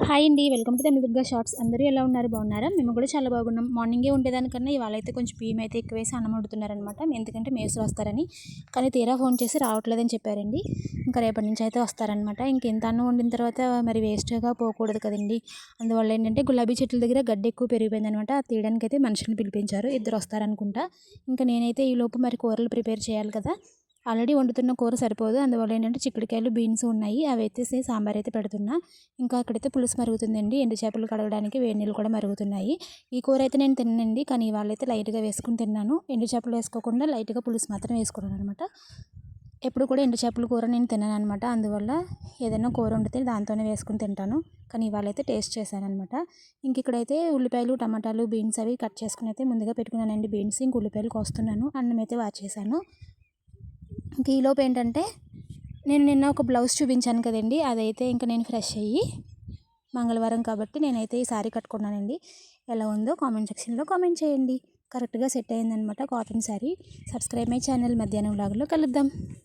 Hi అండి welcome to Tamil Durga shorts. అందరూ ఎలా ఉన్నారు? బాగున్నారా? మేము కూడా చాలా బాగున్నాం. మార్నింగే ఉండేదానికన్నా ఇవాళ అయితే కొంచెం బియ్యం అయితే ఎక్కువ వేసి అన్నం వండుతున్నారనమాట ఎందుకంటే మేసులు వస్తారని. కానీ తీరా ఫోన్ చేసి రావట్లేదని చెప్పారండి. ఇంకా రేపటి నుంచి అయితే వస్తారనమాట ఇంకెంత అన్నం వండిన తర్వాత మరి వేస్ట్గా పోకూడదు కదండి. అందువల్ల ఏంటంటే గులాబీ చెట్ల దగ్గర గడ్డి ఎక్కువ పెరిగిపోయిందనమాట తీయడానికి అయితే మనుషులను పిలిపించారు. ఇద్దరు వస్తారనుకుంటా. ఇంకా నేనైతే ఈ లోపు మరి కూరలు ప్రిపేర్ చేయాలి కదా. ఆల్రెడీ వండుతున్న కూర సరిపోదు. అందువల్ల ఏంటంటే చిక్కుడుకాయలు బీన్స్ ఉన్నాయి. అవి అయితే సాంబార్ అయితే పెడుతున్నా. ఇంకా అక్కడైతే పులుసు మరుగుతుందండి. ఎండు చేపలు కడగడానికి వేడి నీళ్ళు కూడా మరుగుతున్నాయి. ఈ కూర అయితే నేను తిన్నానండి కానీ వాళ్ళైతే లైట్గా వేసుకుని తిన్నాను. ఎండు చేపలు వేసుకోకుండా లైట్గా పులుసు మాత్రం వేసుకున్నాను అనమాట. ఎప్పుడు కూడా ఎండు చేపల కూర నేను తిన్నాను అనమాట. అందువల్ల ఏదైనా కూర వండితే దాంతోనే వేసుకుని తింటాను. కానీ ఇవాళైతే టేస్ట్ చేశాను అనమాట. ఇంక ఇక్కడైతే ఉల్లిపాయలు టమాటాలు బీన్స్ అవి కట్ చేసుకుని అయితే ముందుగా పెట్టుకున్నానండి. బీన్స్ ఇంక ఉల్లిపాయలు కోస్తున్నాను. అన్నం అయితే వాచేసాను ఈలోపు ఏంటంటే నేను నిన్న ఒక బ్లౌజ్ చూపించాను కదండి అదైతే ఇంకా నేను ఫ్రెష్ అయ్యి మంగళవారం కాబట్టి నేనైతే ఈ శారీ కట్టుకున్నానండి. ఎలా ఉందో కామెంట్ సెక్షన్లో కామెంట్ చేయండి. కరెక్ట్గా సెట్ అయిందనమాట cotton sari subscribe my channel మధ్యాహ్నం లాగులో కలుద్దాం.